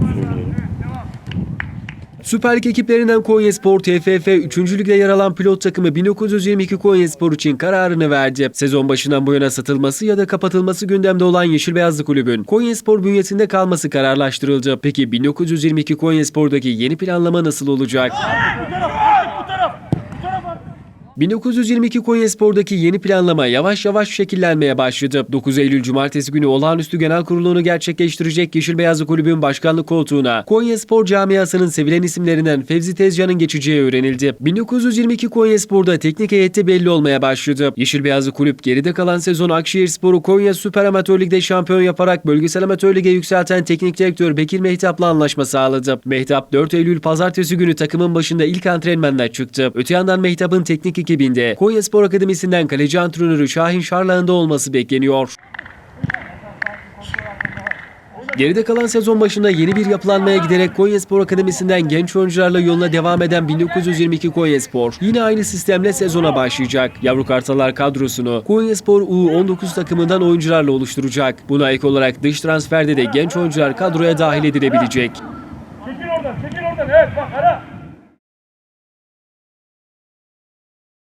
söyleyelim. Süper Lig ekiplerinden Konyaspor TFF 3. Lig'de yer alan pilot takımı 1922 Konyaspor için kararını verdi. Sezon başından bu yana satılması ya da kapatılması gündemde olan Yeşil Beyazlı Kulübün Konyaspor bünyesinde kalması kararlaştırıldı. Peki 1922 Konyaspor'daki yeni planlama nasıl olacak? 1922 Konyaspor'daki yeni planlama yavaş yavaş şekillenmeye başladı. 9 Eylül Cumartesi günü olağanüstü genel kurulunu gerçekleştirecek Yeşil Beyazlı Kulübün başkanlık koltuğuna Konyaspor camiasının sevilen isimlerinden Fevzi Tezcan'ın geçeceği öğrenildi. 1922 Konyaspor'da teknik heyette belli olmaya başladı. Yeşil Beyazlı Kulüp geride kalan sezon Akşehirspor'u Konya Süper Amatör Lig'de şampiyon yaparak bölgesel amatör lige yükselten teknik direktör Bekir Mehtap'la anlaşma sağladı. Mehtap 4 Eylül pazartesi günü takımın başında ilk antrenmanına çıktı. Öte yandan Mehtap'ın teknik ekibinde Konyaspor Akademisi'nden kaleci antrenörü Şahin Şarlağ'ın da olması bekleniyor. Geride kalan sezon başında yeni bir yapılanmaya giderek Konyaspor Akademisi'nden genç oyuncularla yoluna devam eden 1922 Konyaspor yine aynı sistemle sezona başlayacak. Yavru Kartalar kadrosunu Konyaspor U19 takımından oyuncularla oluşturacak. Buna ek olarak dış transferde de genç oyuncular kadroya dahil edilebilecek. Çekil oradan, çekil oradan. Evet bak ara.